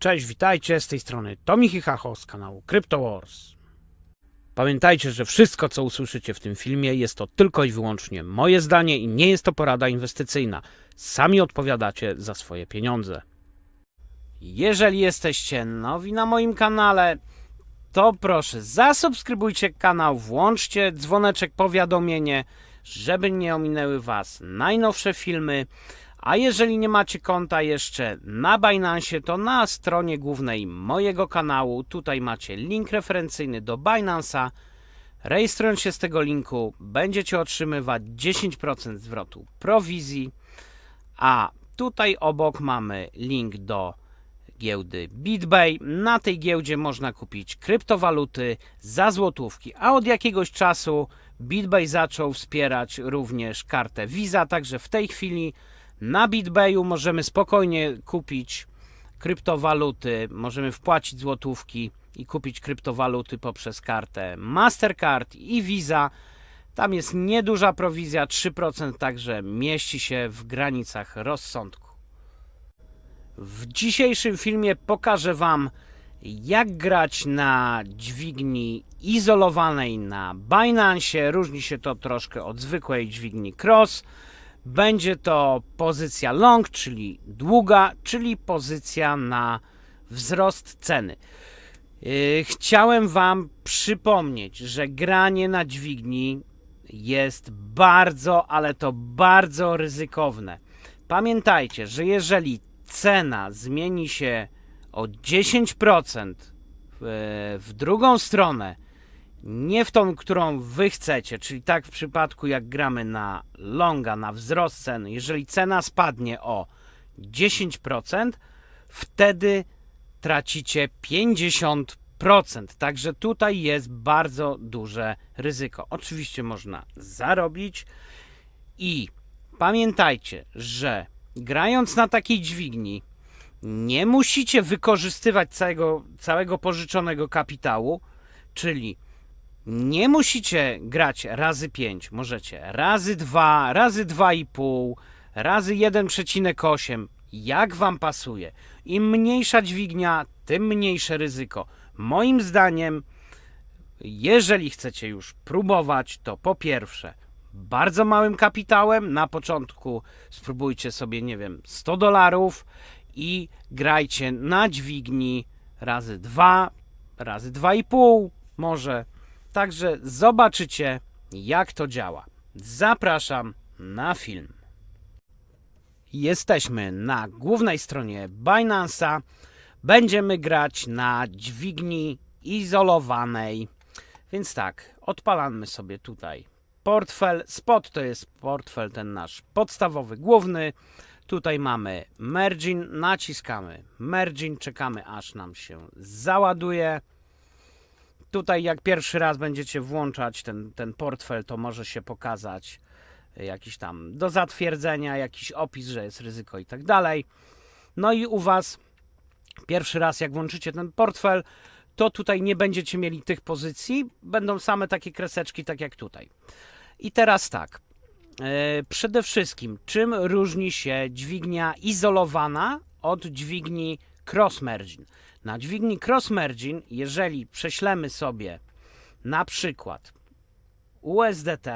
Cześć, witajcie, z tej strony Tomi Hacho z kanału Crypto Wars. Pamiętajcie, że wszystko co usłyszycie w tym filmie jest to tylko i wyłącznie moje zdanie i nie jest to porada inwestycyjna. Sami odpowiadacie za swoje pieniądze. Jeżeli jesteście nowi na moim kanale, to proszę zasubskrybujcie kanał, włączcie dzwoneczek powiadomienie, żeby nie ominęły Was najnowsze filmy. A jeżeli nie macie konta jeszcze na Binance, to na stronie głównej mojego kanału, tutaj macie link referencyjny do Binance'a. Rejestrując się z tego linku, będziecie otrzymywać 10% zwrotu prowizji, a tutaj obok mamy link do giełdy BitBay. Na tej giełdzie można kupić kryptowaluty za złotówki, a od jakiegoś czasu BitBay zaczął wspierać również kartę Visa, także w tej chwili na BitBayu możemy spokojnie kupić kryptowaluty, możemy wpłacić złotówki i kupić kryptowaluty poprzez kartę Mastercard i Visa. Tam jest nieduża prowizja 3%, także mieści się w granicach rozsądku. W dzisiejszym filmie pokażę Wam, jak grać na dźwigni izolowanej na Binance. Różni się to troszkę od zwykłej dźwigni Cross. Będzie to pozycja long, czyli długa, czyli pozycja na wzrost ceny. Yy, Chciałem Wam przypomnieć, że granie na dźwigni jest bardzo, ale to bardzo ryzykowne. Pamiętajcie, że jeżeli cena zmieni się o 10% w, w drugą stronę, nie w tą, którą wy chcecie, czyli tak w przypadku jak gramy na longa, na wzrost ceny, jeżeli cena spadnie o 10%, wtedy tracicie 50%. Także tutaj jest bardzo duże ryzyko. Oczywiście można zarobić i pamiętajcie, że grając na takiej dźwigni nie musicie wykorzystywać całego, całego pożyczonego kapitału, czyli nie musicie grać razy 5, możecie razy 2, razy 2,5, razy 1,8, jak wam pasuje. Im mniejsza dźwignia, tym mniejsze ryzyko. Moim zdaniem, jeżeli chcecie już próbować, to po pierwsze, bardzo małym kapitałem, na początku spróbujcie sobie, nie wiem, 100 dolarów i grajcie na dźwigni razy 2, razy 2,5 może. Także zobaczycie, jak to działa. Zapraszam na film. Jesteśmy na głównej stronie Binance'a. Będziemy grać na dźwigni izolowanej. Więc tak, odpalamy sobie tutaj portfel. Spot to jest portfel ten nasz podstawowy, główny. Tutaj mamy mergin, naciskamy mergin, czekamy aż nam się załaduje. Tutaj jak pierwszy raz będziecie włączać ten, ten portfel, to może się pokazać jakiś tam do zatwierdzenia, jakiś opis, że jest ryzyko i tak dalej. No i u Was pierwszy raz jak włączycie ten portfel, to tutaj nie będziecie mieli tych pozycji, będą same takie kreseczki, tak jak tutaj. I teraz tak, e, przede wszystkim, czym różni się dźwignia izolowana od dźwigni cross merging? Na dźwigni cross merging, jeżeli prześlemy sobie na przykład USDT,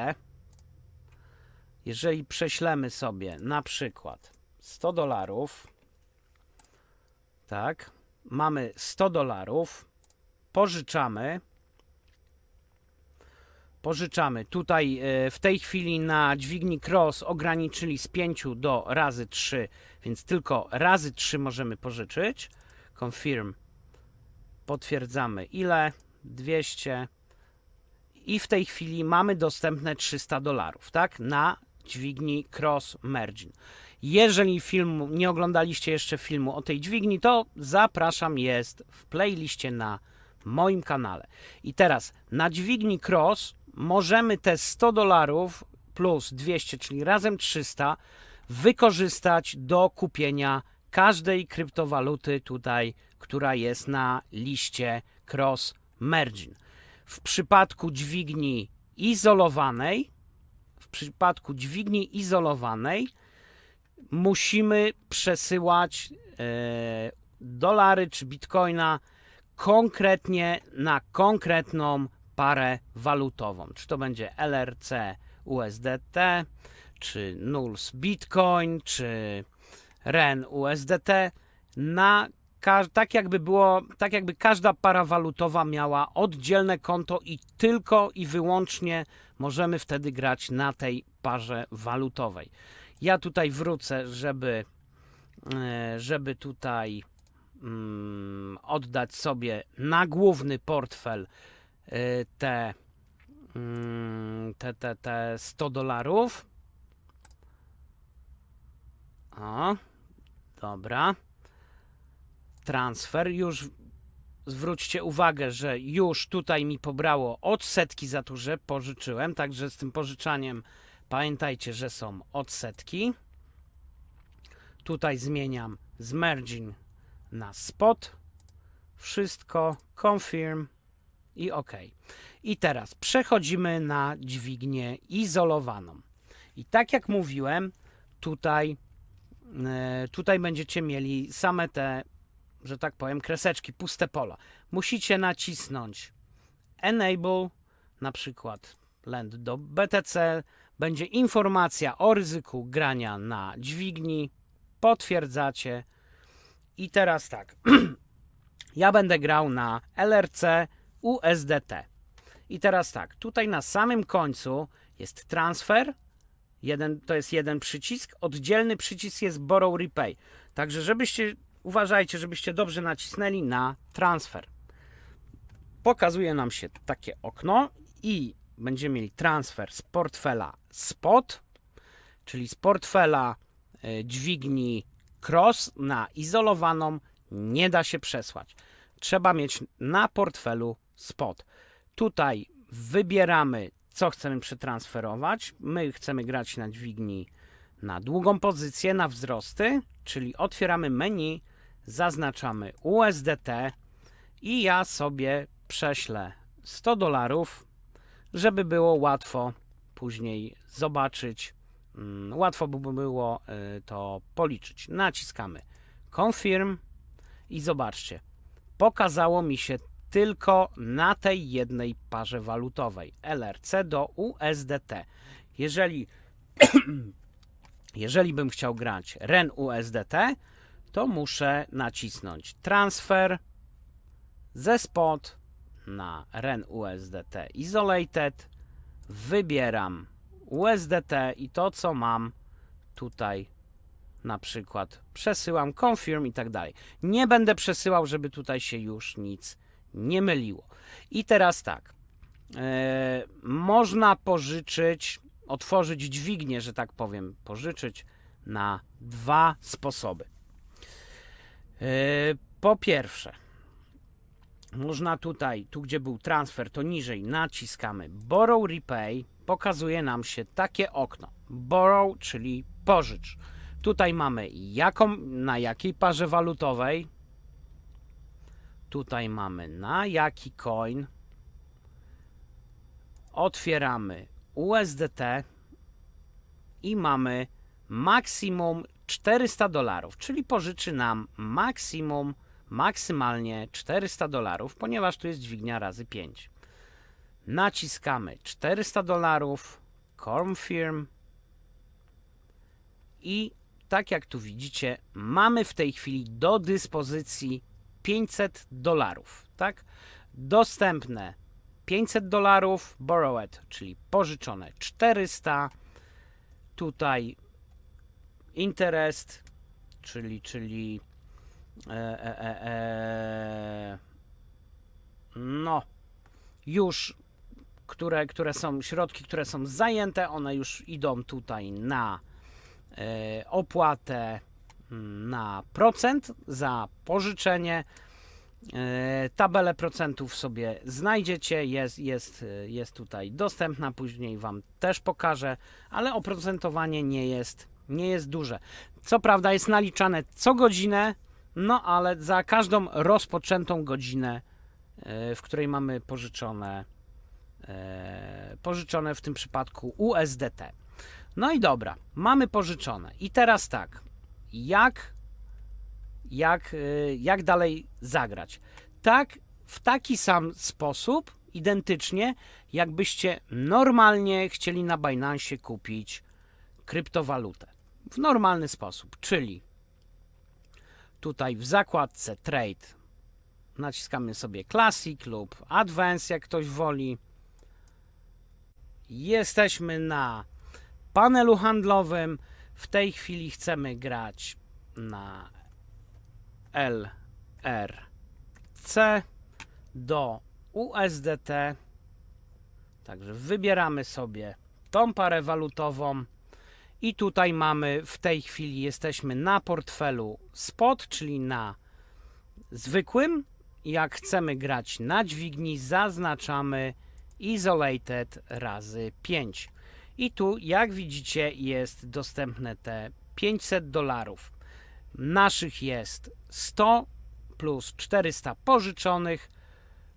jeżeli prześlemy sobie na przykład 100 dolarów, tak, mamy 100 dolarów, pożyczamy, pożyczamy. Tutaj e, w tej chwili na dźwigni cross ograniczyli z 5 do razy 3, więc tylko razy 3 możemy pożyczyć. Confirm. Potwierdzamy ile? 200. I w tej chwili mamy dostępne 300 dolarów, tak? Na dźwigni Cross Merging. Jeżeli filmu, nie oglądaliście jeszcze filmu o tej dźwigni, to zapraszam, jest w playliście na moim kanale. I teraz na dźwigni Cross możemy te 100 dolarów plus 200, czyli razem 300, wykorzystać do kupienia każdej kryptowaluty tutaj, która jest na liście Cross Merging. W przypadku dźwigni izolowanej, w przypadku dźwigni izolowanej musimy przesyłać e, dolary czy bitcoina konkretnie na konkretną parę walutową. Czy to będzie LRC USDT, czy NULS Bitcoin, czy REN USDT, na tak jakby było, tak jakby każda para walutowa miała oddzielne konto i tylko i wyłącznie możemy wtedy grać na tej parze walutowej. Ja tutaj wrócę, żeby, e, żeby tutaj mm, oddać sobie na główny portfel e, te, mm, te, te, te 100 dolarów. O, dobra. Transfer. Już zwróćcie uwagę, że już tutaj mi pobrało odsetki za to, że pożyczyłem, także z tym pożyczaniem pamiętajcie, że są odsetki. Tutaj zmieniam z merging na spot. Wszystko, confirm i OK. I teraz przechodzimy na dźwignię izolowaną. I tak jak mówiłem, tutaj, tutaj będziecie mieli same te, że tak powiem, kreseczki, puste pola. Musicie nacisnąć Enable, na przykład lend do BTC, będzie informacja o ryzyku grania na dźwigni, potwierdzacie. I teraz tak, ja będę grał na LRC USDT. I teraz tak, tutaj na samym końcu jest transfer, jeden, to jest jeden przycisk, oddzielny przycisk jest borrow repay. Także żebyście, uważajcie, żebyście dobrze nacisnęli na transfer. Pokazuje nam się takie okno i będziemy mieli transfer z portfela spot, czyli z portfela e, dźwigni cross na izolowaną nie da się przesłać. Trzeba mieć na portfelu spot. Tutaj wybieramy, co chcemy przetransferować. My chcemy grać na dźwigni na długą pozycję, na wzrosty, czyli otwieramy menu, zaznaczamy USDT i ja sobie prześlę 100 dolarów, żeby było łatwo później zobaczyć, mm, łatwo by było y, to policzyć. Naciskamy confirm i zobaczcie, pokazało mi się tylko na tej jednej parze walutowej LRC do USDT. Jeżeli, jeżeli bym chciał grać REN USDT, to muszę nacisnąć transfer ze spot na REN USDT Isolated. Wybieram USDT i to, co mam tutaj na przykład przesyłam confirm i tak dalej. Nie będę przesyłał, żeby tutaj się już nic nie myliło. I teraz tak. e, można pożyczyć, otworzyć dźwignię, że tak powiem, pożyczyć na dwa sposoby. E, po pierwsze, można tutaj, tu gdzie był transfer, to niżej naciskamy Borrow Repay. Pokazuje nam się takie okno. Borrow, czyli pożycz. Tutaj mamy jaką, na jakiej parze walutowej. Tutaj mamy na jaki coin. Otwieramy USDT i mamy maksimum 400 dolarów, czyli pożyczy nam maksimum, maksymalnie 400 dolarów, ponieważ tu jest dźwignia razy 5. Naciskamy 400 dolarów, confirm i tak jak tu widzicie, mamy w tej chwili do dyspozycji 500 dolarów, tak? Dostępne 500 dolarów, borrowed, czyli pożyczone 400. Tutaj interest, czyli, czyli e, e, e, e, no już które, które są środki, które są zajęte, one już idą tutaj na e, opłatę na procent za pożyczenie. E, Tabelę procentów sobie znajdziecie, jest, jest, jest tutaj dostępna, później Wam też pokażę, ale oprocentowanie nie jest, nie jest duże. Co prawda jest naliczane co godzinę, no ale za każdą rozpoczętą godzinę, e, w której mamy pożyczone, e, pożyczone w tym przypadku USDT. No i dobra, mamy pożyczone. I teraz tak, jak jak, y, jak dalej zagrać. Tak, w taki sam sposób, identycznie, jakbyście normalnie chcieli na Binance kupić kryptowalutę. W normalny sposób, czyli tutaj w zakładce Trade naciskamy sobie Classic lub Advanced, jak ktoś woli. Jesteśmy na panelu handlowym. W tej chwili chcemy grać na LRC do USDT. Także wybieramy sobie tą parę walutową. I tutaj mamy w tej chwili jesteśmy na portfelu spot, czyli na zwykłym. Jak chcemy grać na dźwigni, zaznaczamy isolated razy 5. I tu, jak widzicie, jest dostępne te 500 dolarów. Naszych jest 100 plus 400 pożyczonych,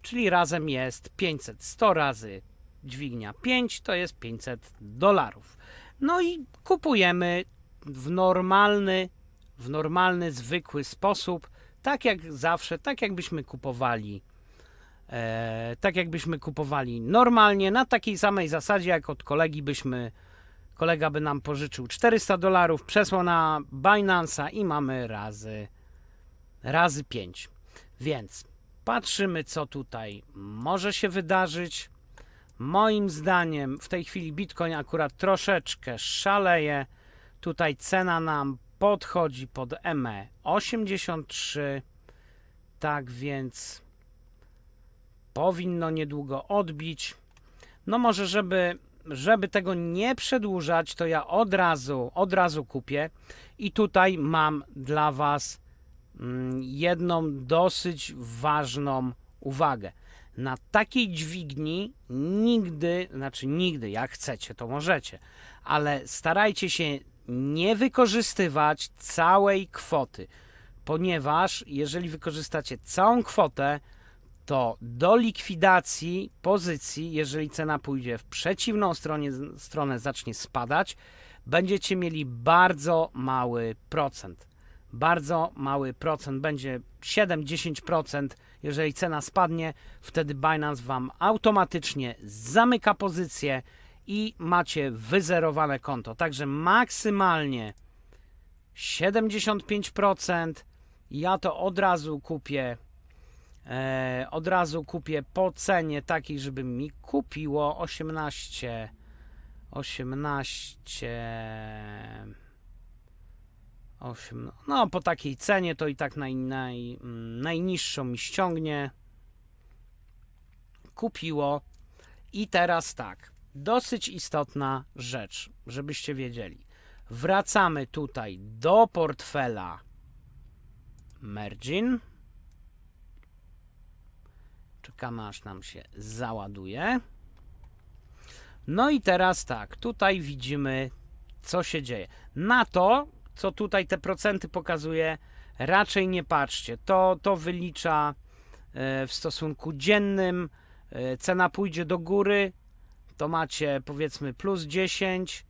czyli razem jest 500. 100 razy dźwignia 5 to jest 500 dolarów. No i kupujemy w normalny, w normalny, zwykły sposób, tak jak zawsze, tak jakbyśmy kupowali e, tak jakbyśmy kupowali normalnie, na takiej samej zasadzie, jak od kolegi byśmy, kolega by nam pożyczył 400 dolarów, przesłał na Binance'a i mamy razy, razy 5. Więc patrzymy, co tutaj może się wydarzyć. Moim zdaniem w tej chwili Bitcoin akurat troszeczkę szaleje. Tutaj cena nam podchodzi pod E ME 83. Tak więc powinno niedługo odbić. No może, żeby, żeby tego nie przedłużać, to ja od razu, od razu kupię. I tutaj mam dla Was mm, jedną dosyć ważną uwagę. Na takiej dźwigni nigdy, znaczy nigdy, jak chcecie, to możecie, ale starajcie się nie wykorzystywać całej kwoty, ponieważ jeżeli wykorzystacie całą kwotę, to do likwidacji pozycji, jeżeli cena pójdzie w przeciwną stronie, stronę, zacznie spadać, będziecie mieli bardzo mały procent. Bardzo mały procent, będzie 7-10%. Jeżeli cena spadnie, wtedy Binance Wam automatycznie zamyka pozycję i macie wyzerowane konto. Także maksymalnie 75%. Ja to od razu kupię e, od razu kupię po cenie takiej, żeby mi kupiło 18 18 8, no po takiej cenie to i tak naj, naj, mm, najniższą mi ściągnie. Kupiło. I teraz tak dosyć istotna rzecz żebyście wiedzieli. Wracamy tutaj do portfela Mergin Aż nam się załaduje. No i teraz tak, tutaj widzimy co się dzieje. Na to, co tutaj te procenty pokazuje, raczej nie patrzcie. To, to wylicza e, w stosunku dziennym. E, cena pójdzie do góry, to macie powiedzmy plus 10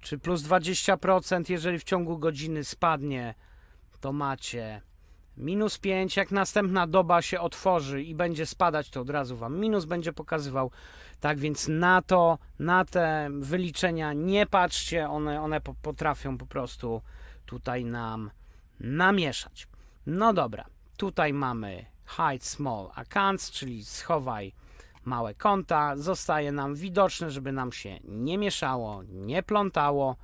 czy plus 20%. Jeżeli w ciągu godziny spadnie, to macie minus 5, jak następna doba się otworzy i będzie spadać, to od razu Wam minus będzie pokazywał. Tak więc na to, na te wyliczenia nie patrzcie, one, one potrafią po prostu tutaj nam namieszać. No dobra, tutaj mamy hide small accounts, czyli schowaj małe konta. Zostaje nam widoczne, żeby nam się nie mieszało, nie plątało.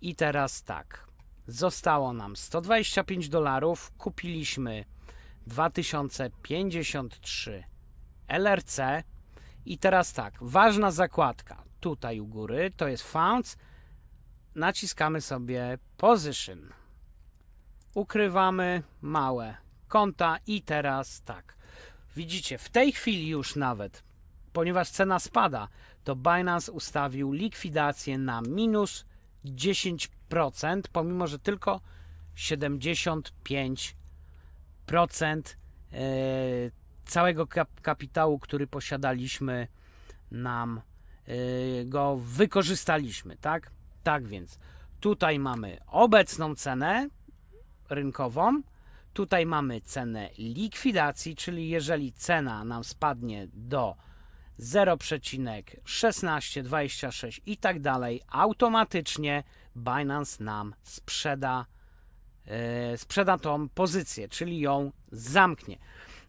I teraz tak, Zostało nam 125 dolarów. Kupiliśmy 2053 LRC. I teraz tak, ważna zakładka tutaj u góry to jest Founds. Naciskamy sobie Position. Ukrywamy małe konta i teraz tak. Widzicie, w tej chwili już nawet, ponieważ cena spada, to Binance ustawił likwidację na minus 10% pomimo że tylko 75% e, całego kapitału, który posiadaliśmy, nam e, go wykorzystaliśmy, tak? Tak więc tutaj mamy obecną cenę rynkową, Tutaj mamy cenę likwidacji, czyli jeżeli cena nam spadnie do 0,1626 i tak dalej, automatycznie Binance nam sprzeda, e, sprzeda tą pozycję, czyli ją zamknie.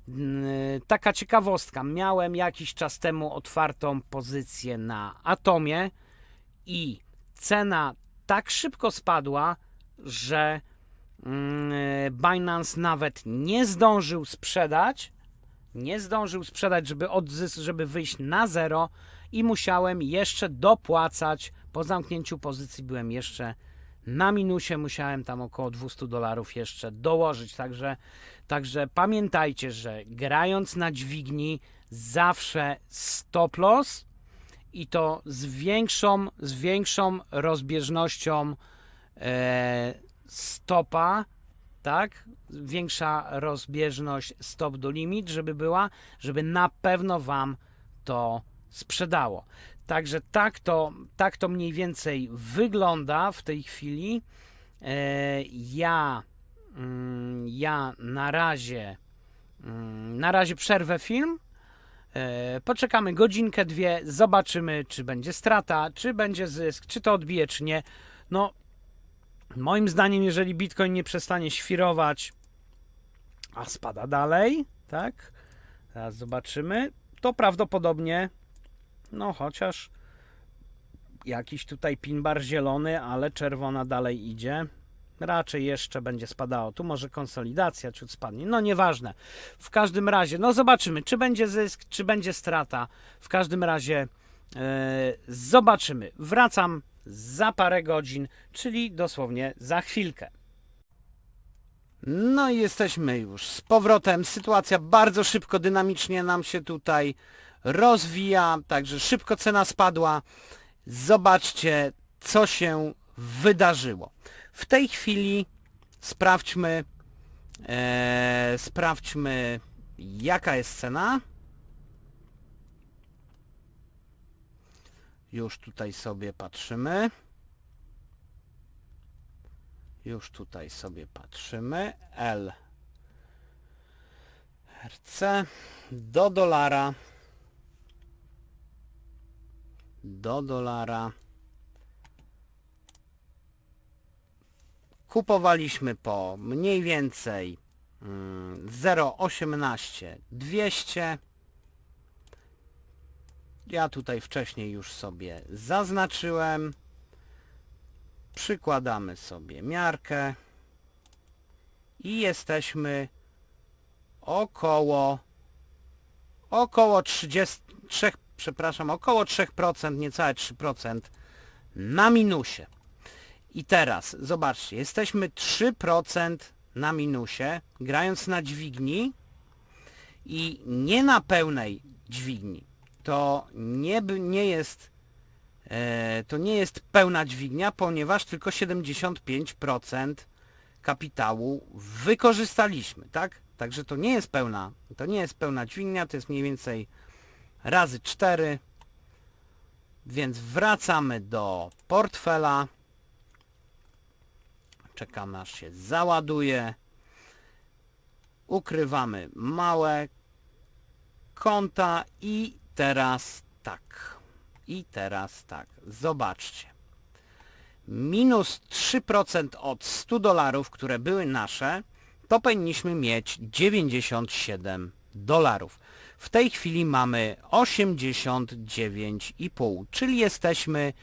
Mm, Taka ciekawostka. Miałem jakiś czas temu otwartą pozycję na Atomie i cena tak szybko spadła, że mm, Binance nawet nie zdążył sprzedać, nie zdążył sprzedać, żeby, odzys- żeby wyjść na zero i musiałem jeszcze dopłacać. Po zamknięciu pozycji byłem jeszcze na minusie, musiałem tam około 200 dolarów jeszcze dołożyć. Także, także pamiętajcie, że grając na dźwigni zawsze stop loss i to z większą, z większą rozbieżnością e, stopa, tak? Większa rozbieżność stop do limit, żeby była, żeby na pewno Wam to sprzedało. Także tak to, tak to mniej więcej wygląda w tej chwili. E, ja, mm, ja na razie, mm, na razie przerwę film. E, Poczekamy godzinkę, dwie, zobaczymy, czy będzie strata, czy będzie zysk, czy to odbije, czy nie. No, moim zdaniem, jeżeli Bitcoin nie przestanie świrować, a spada dalej, tak? Teraz zobaczymy, to prawdopodobnie, no chociaż jakiś tutaj pin bar zielony, ale czerwona dalej idzie. Raczej jeszcze będzie spadało. Tu może konsolidacja ciut spadnie. No nieważne. W każdym razie, no zobaczymy, czy będzie zysk, czy będzie strata. W każdym razie e, zobaczymy. Wracam za parę godzin, czyli dosłownie za chwilkę. No i jesteśmy już z powrotem. Sytuacja bardzo szybko, dynamicznie nam się tutaj rozwija, także szybko cena spadła. Zobaczcie, co się wydarzyło. W tej chwili sprawdźmy, e, sprawdźmy, jaka jest cena. Już tutaj sobie patrzymy. Już tutaj sobie patrzymy. L. RC do dolara. Do dolara. Kupowaliśmy po mniej więcej mm, 0,18 200. Ja tutaj wcześniej już sobie zaznaczyłem. Przykładamy sobie miarkę i jesteśmy około około 33, przepraszam, około 3%, niecałe 3% na minusie. I teraz zobaczcie, jesteśmy 3% na minusie, grając na dźwigni i nie na pełnej dźwigni. To nie, nie jest e, to nie jest pełna dźwignia, ponieważ tylko 75% kapitału wykorzystaliśmy, tak? Także to nie jest pełna, to nie jest pełna dźwignia, to jest mniej więcej razy 4. Więc wracamy do portfela. Czekamy aż się załaduje. Ukrywamy małe konta i teraz tak. I teraz tak. Zobaczcie. Minus 3% od 100 dolarów, które były nasze, to powinniśmy mieć 97 dolarów. W tej chwili mamy 89,5, czyli jesteśmy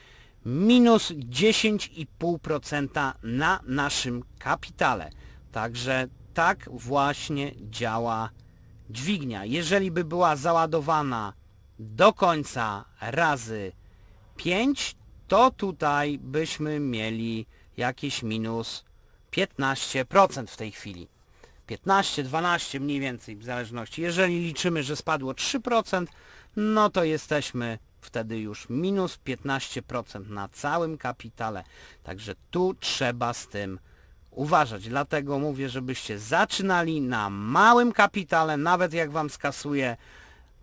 minus 10,5% na naszym kapitale. Także tak właśnie działa dźwignia. Jeżeli by była załadowana do końca razy 5, to tutaj byśmy mieli jakieś minus 15% w tej chwili. 15, 12 mniej więcej w zależności. Jeżeli liczymy, że spadło 3%, no to jesteśmy wtedy już minus 15% na całym kapitale. Także tu trzeba z tym uważać. Dlatego mówię, żebyście zaczynali na małym kapitale, nawet jak wam skasuje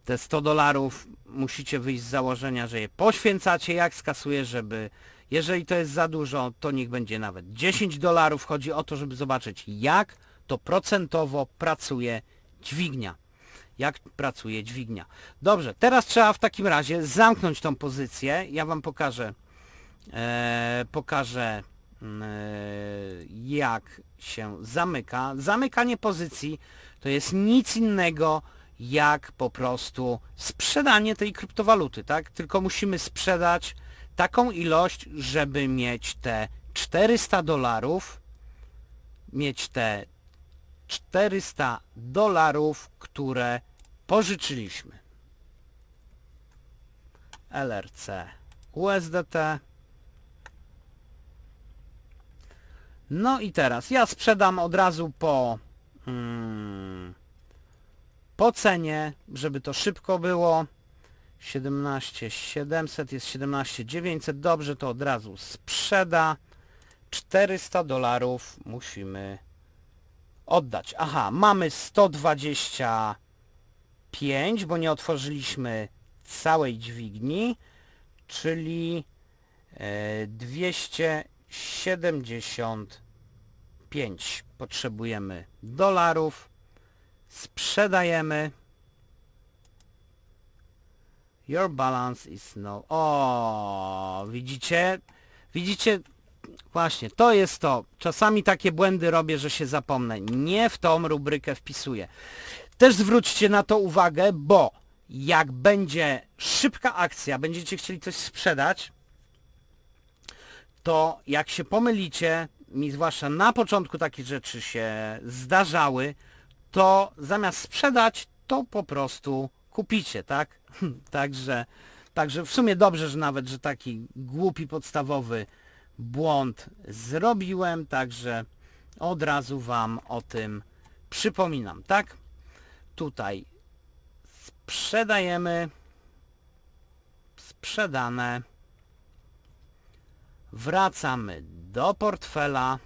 te 100 dolarów, musicie wyjść z założenia, że je poświęcacie, jak skasuje, żeby jeżeli to jest za dużo, to niech będzie nawet 10 dolarów. Chodzi o to, żeby zobaczyć, jak to procentowo pracuje dźwignia. Jak pracuje dźwignia. Dobrze, teraz trzeba w takim razie zamknąć tą pozycję. Ja Wam pokażę, e, pokażę mm, e, jak się zamyka. Zamykanie pozycji to jest nic innego jak po prostu sprzedanie tej kryptowaluty, tak? Tylko musimy sprzedać taką ilość, żeby mieć te 400 dolarów, mieć te 400 dolarów, które pożyczyliśmy. LRC USDT. No i teraz ja sprzedam od razu po mm, po cenie, żeby to szybko było. 17 700 jest 17 900. Dobrze, to od razu sprzeda. 400 dolarów musimy oddać. Aha, mamy 125, bo nie otworzyliśmy całej dźwigni, czyli e, 275 potrzebujemy dolarów. Sprzedajemy. Your balance is no... O, widzicie? Widzicie? Właśnie, to jest to. Czasami takie błędy robię, że się zapomnę. Nie w tą rubrykę wpisuję. Też zwróćcie na to uwagę, bo jak będzie szybka akcja, będziecie chcieli coś sprzedać, to jak się pomylicie, mi zwłaszcza na początku takie rzeczy się zdarzały, to zamiast sprzedać, to po prostu kupicie, tak? także, także w sumie dobrze, że nawet, że taki głupi, podstawowy błąd zrobiłem, także od razu Wam o tym przypominam, tak? Tutaj sprzedajemy sprzedane wracamy do portfela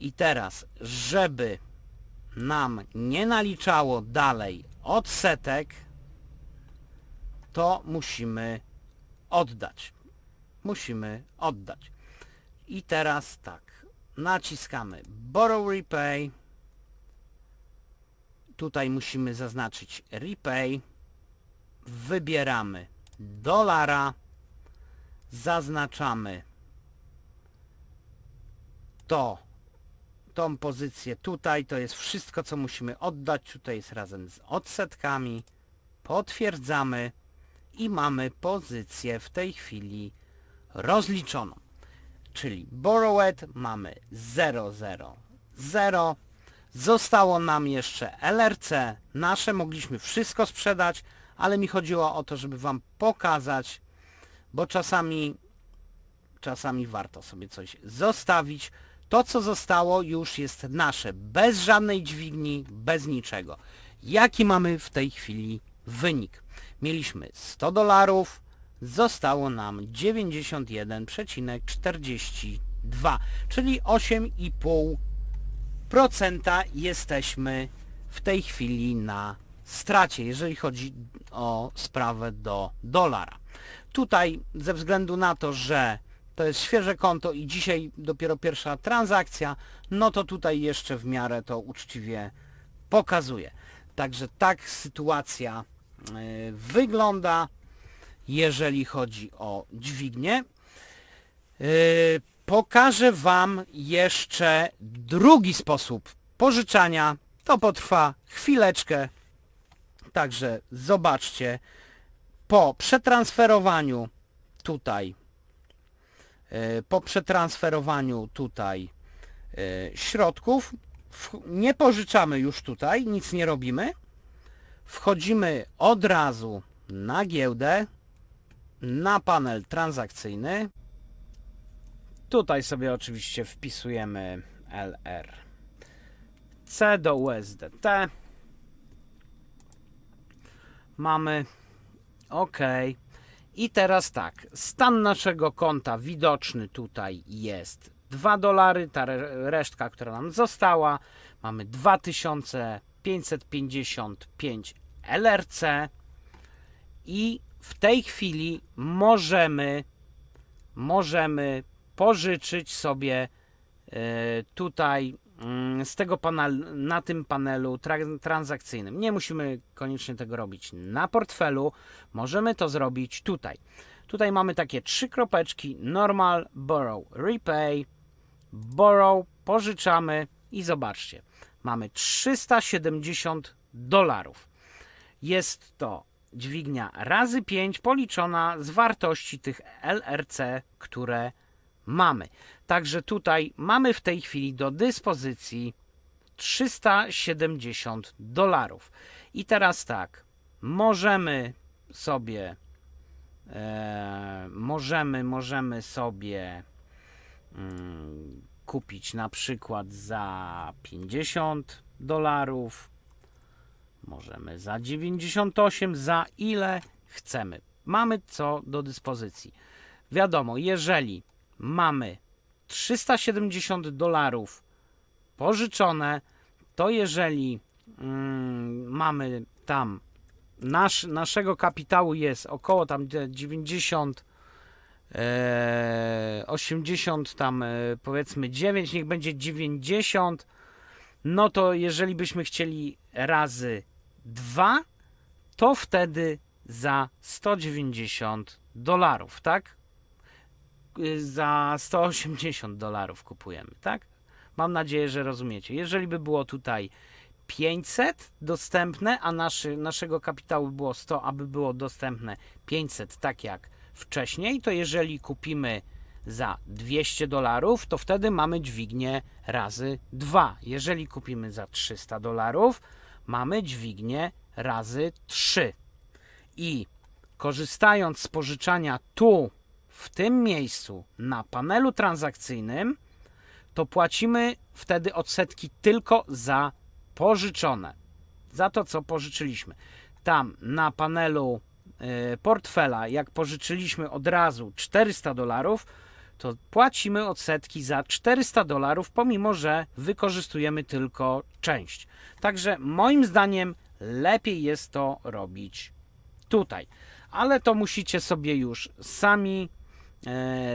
I teraz, żeby nam nie naliczało dalej odsetek, to musimy oddać. Musimy oddać. I teraz tak, naciskamy Borrow Repay. Tutaj musimy zaznaczyć Repay. Wybieramy dolara. Zaznaczamy to tą pozycję tutaj, to jest wszystko co musimy oddać, tutaj jest razem z odsetkami, potwierdzamy i mamy pozycję w tej chwili rozliczoną. Czyli borrowed mamy 0, 0, 0. Zostało nam jeszcze LRC, nasze mogliśmy wszystko sprzedać, ale mi chodziło o to, żeby Wam pokazać, bo czasami, czasami warto sobie coś zostawić, to, co zostało, już jest nasze, bez żadnej dźwigni, bez niczego. Jaki mamy w tej chwili wynik? Mieliśmy 100 dolarów, zostało nam 91,42, czyli 8,5% jesteśmy w tej chwili na stracie, jeżeli chodzi o sprawę do dolara. Tutaj ze względu na to, że to jest świeże konto i dzisiaj dopiero pierwsza transakcja, no to tutaj jeszcze w miarę to uczciwie pokazuje. Także tak sytuacja y, wygląda, jeżeli chodzi o dźwignię. Y, pokażę Wam jeszcze drugi sposób pożyczania. To potrwa chwileczkę, także zobaczcie. Po przetransferowaniu tutaj E, po przetransferowaniu tutaj e, środków nie pożyczamy już tutaj, nic nie robimy. Wchodzimy od razu na giełdę, na panel transakcyjny. Tutaj sobie oczywiście wpisujemy LR. C do USDT. Mamy OK. I teraz tak, stan naszego konta widoczny tutaj jest. 2 dolary, ta resztka, która nam została, mamy 2555 LRC i w tej chwili możemy możemy pożyczyć sobie e, tutaj z tego panel, na tym panelu tra- transakcyjnym. Nie musimy koniecznie tego robić na portfelu, możemy to zrobić tutaj. Tutaj mamy takie trzy kropeczki: normal, borrow, repay, borrow, pożyczamy i zobaczcie, mamy 370 dolarów. Jest to dźwignia razy 5 policzona z wartości tych LRC, które. Także tutaj mamy w tej chwili do dyspozycji 370 dolarów. I teraz tak, możemy sobie e, możemy, możemy sobie mm, kupić na przykład za 50 dolarów, możemy za 98, za ile chcemy. Mamy co do dyspozycji. Wiadomo, jeżeli mamy 370 dolarów pożyczone, to jeżeli mm, mamy tam nasz, naszego kapitału jest około tam 90 e, 80 tam e, powiedzmy 9, niech będzie 90, no to jeżeli byśmy chcieli razy 2, to wtedy za 190 dolarów, tak? Y, Za 180 dolarów kupujemy, tak? Mam nadzieję, że rozumiecie. Jeżeli by było tutaj 500 dostępne, a naszy, naszego kapitału było 100, aby było dostępne 500, tak jak wcześniej, to jeżeli kupimy za 200 dolarów, to wtedy mamy dźwignię razy 2. Jeżeli kupimy za 300 dolarów, mamy dźwignię razy 3. I korzystając z pożyczania tu, w tym miejscu, na panelu transakcyjnym, to płacimy wtedy odsetki tylko za pożyczone. Za to, co pożyczyliśmy. Tam na panelu y, portfela, jak pożyczyliśmy od razu 400 dolarów, to płacimy odsetki za 400 dolarów, pomimo że wykorzystujemy tylko część. Także moim zdaniem lepiej jest to robić tutaj. Ale to musicie sobie już sami,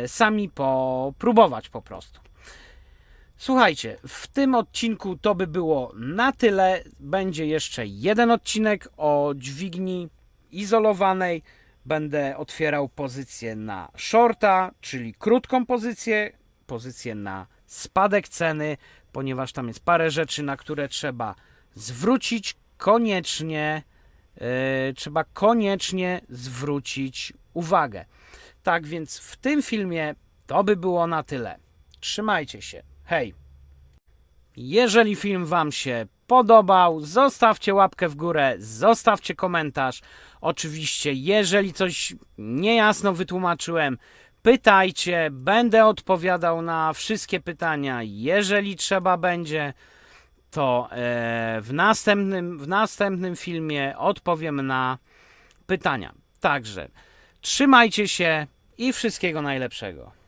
sami popróbować po prostu. Słuchajcie, w tym odcinku to by było na tyle. Będzie jeszcze jeden odcinek o dźwigni izolowanej. Będę otwierał pozycję na shorta, czyli krótką pozycję, pozycję na spadek ceny, ponieważ tam jest parę rzeczy, na które trzeba zwrócić koniecznie, e, trzeba koniecznie zwrócić uwagę. Tak więc w tym filmie to by było na tyle. Trzymajcie się. Hej! Jeżeli film Wam się podobał, zostawcie łapkę w górę, zostawcie komentarz. Oczywiście, jeżeli coś niejasno wytłumaczyłem, pytajcie, będę odpowiadał na wszystkie pytania. Jeżeli trzeba będzie, to e, w, następnym, w następnym filmie odpowiem na pytania. Także trzymajcie się i wszystkiego najlepszego.